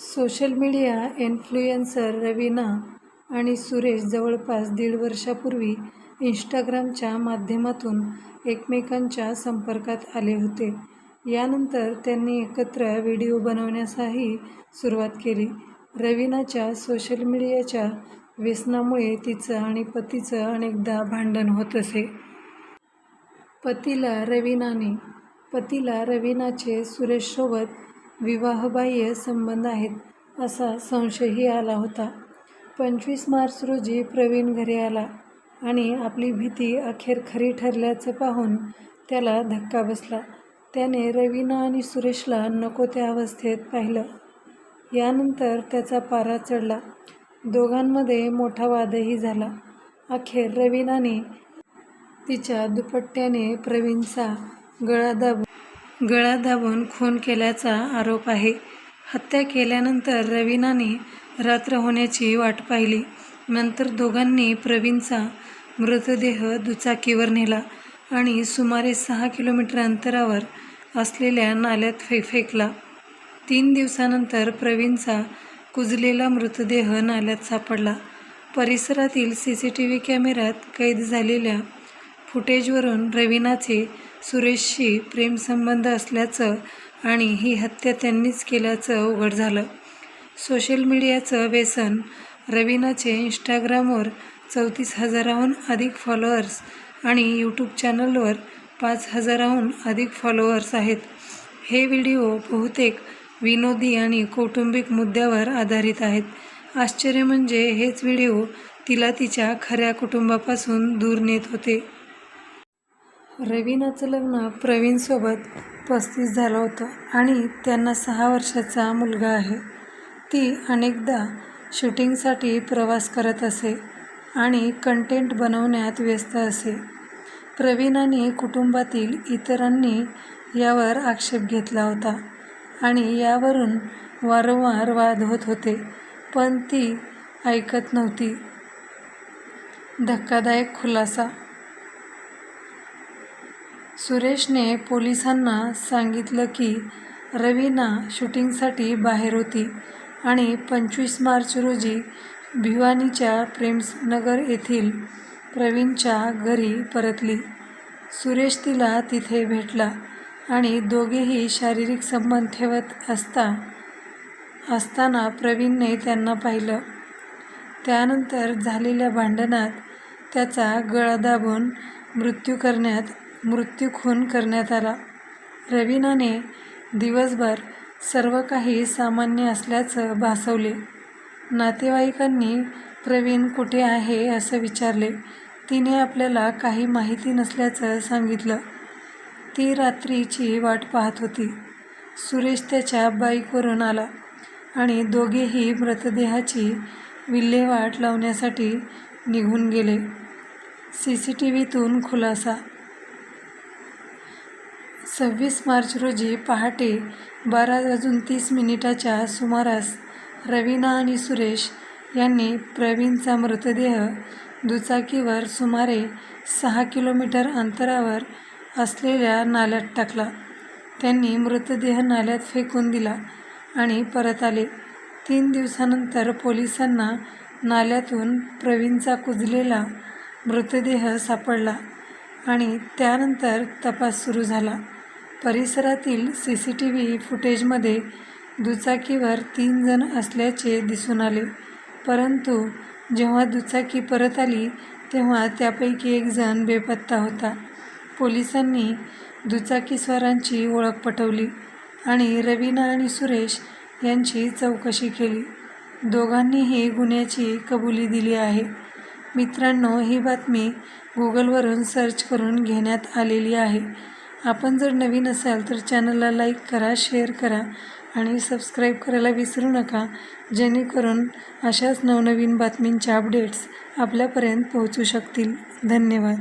Social media influencer Raveena आणि सुरेश जवळपास दीड वर्षापूर्वी इंस्टाग्रामच्या माध्यमातून एकमेकांच्या संपर्कात आले होते. यानंतर त्यांनी एकत्र व्हिडिओ बनवण्यासही सुरुवात केली. रवीनाच्या सोशल मीडियाच्या व्यसनामुळे तिचं आणि पतीचं अनेकदा भांडण होत असे. पतीला रवीनाने पतीला रवीनाचे सुरेशसोबत विवाहबाह्य संबंध आहेत असा संशयही आला होता. पंचवीस मार्च रोजी प्रवीण घरी आला आणि आपली भीती अखेर खरी ठरल्याचं पाहून त्याला धक्का बसला. त्याने रवीना आणि सुरेशला नको त्या अवस्थेत पाहिलं. यानंतर त्याचा पारा चढला. दोघांमध्ये मोठा वादही झाला. अखेर रवीनाने तिच्या दुपट्ट्याने प्रवीणचा गळा दाबून गळा दाबून खून केल्याचा आरोप आहे. हत्या केल्यानंतर रवीनाने रात्र होण्याची वाट पाहिली. नंतर दोघांनी प्रवीणचा मृतदेह दुचाकीवर नेला आणि सुमारे सहा किलोमीटर अंतरावर असलेल्या नाल्यात फे फेकला. तीन दिवसानंतर प्रवीणचा कुजलेला मृतदेह नाल्यात सापडला. परिसरातील सी सी टी व्ही कॅमेऱ्यात कैद झालेल्या फुटेजवरून रवीनाचे सुरेशशी प्रेमसंबंध असल्याचं आणि ही हत्या त्यांनीच केल्याचं उघड झालं. सोशल मीडियाचं व्यसन रवीनाचे इंस्टाग्रामवर चौतीस हजाराहून अधिक फॉलोअर्स आणि यूट्यूब चॅनलवर पाच हजाराहून अधिक फॉलोअर्स आहेत. हे व्हिडिओ बहुतेक विनोदी आणि कौटुंबिक मुद्द्यावर आधारित आहेत. आश्चर्य म्हणजे हेच व्हिडिओ तिला तिच्या खऱ्या कुटुंबापासून दूर नेत होते. रवीनाचं लग्न प्रवीणसोबत पस्तीस झालं होतं आणि त्यांना सहा वर्षाचा मुलगा आहे. ती अनेकदा शूटिंगसाठी प्रवास करत असे आणि कंटेंट बनवण्यात व्यस्त असे. प्रवीण आणि कुटुंबातील इतरांनी यावर आक्षेप घेतला होता आणि यावरून वारंवार वाद होत होते. पण ती ऐकत नव्हती. धक्कादायक खुलासा सुरेशने पोलिसांना सांगितलं की रवीना शूटिंगसाठी बाहेर होती आणि पंचवीस मार्च रोजी भिवानीच्या प्रेमनगर येथील प्रवीणच्या घरी परतली. सुरेश तिला तिथे भेटला आणि दोघेही शारीरिक संबंध ठेवत असता असताना प्रवीणने त्यांना पाहिलं. त्यानंतर झालेल्या भांडणात त्याचा गळा दाबून मृत्यू करण्यात मृत्यू खून करण्यात आला. रवीनाने दिवसभर सर्व काही सामान्य असल्याचं भासवले. नातेवाईकांनी प्रवीण कुठे आहे असं विचारले. तिने आपल्याला काही माहिती नसल्याचं सांगितलं. ती रात्रीची वाट पाहत होती. सुरेश त्याच्या बाईकवरून आला आणि दोघेही मृतदेहाची विल्हेवाट लावण्यासाठी निघून गेले. सी सी टी व्हीतून खुलासा सव्वीस मार्च रोजी पहाटे बारा वाजून तीस मिनिटाच्या सुमारास रवीना आणि सुरेश यांनी प्रवीणचा मृतदेह दुचाकीवर सुमारे सहा किलोमीटर अंतरावर असलेल्या नाल्यात टाकला. त्यांनी मृतदेह नाल्यात फेकून दिला आणि परत आले. तीन दिवसानंतर पोलिसांना नाल्यातून प्रवीणचा कुजलेला मृतदेह सापडला आणि त्यानंतर तपास सुरू झाला. परिसरातील सी सी टी व्ही फुटेजमध्ये दुचाकीवर तीन जण असल्याचे दिसून आले. परंतु जेव्हा दुचाकी परत आली तेव्हा त्यापैकी एक जण बेपत्ता होता. पोलिसांनी दुचाकीस्वारांची ओळख पटवली आणि रवीना आणि सुरेश यांची चौकशी केली. दोघांनीही गुन्ह्याची कबुली दिली आहे. मित्रांनो, ही बातमी गुगलवरून सर्च करून घेण्यात आलेली आहे. आपण जर नवीन असाल तर चॅनलला लाईक करा, शेअर करा आणि सबस्क्राईब करायला विसरू नका जेणेकरून अशाच नवनवीन बातमींच्या अपडेट्स आपल्यापर्यंत पोहोचू शकतील. धन्यवाद.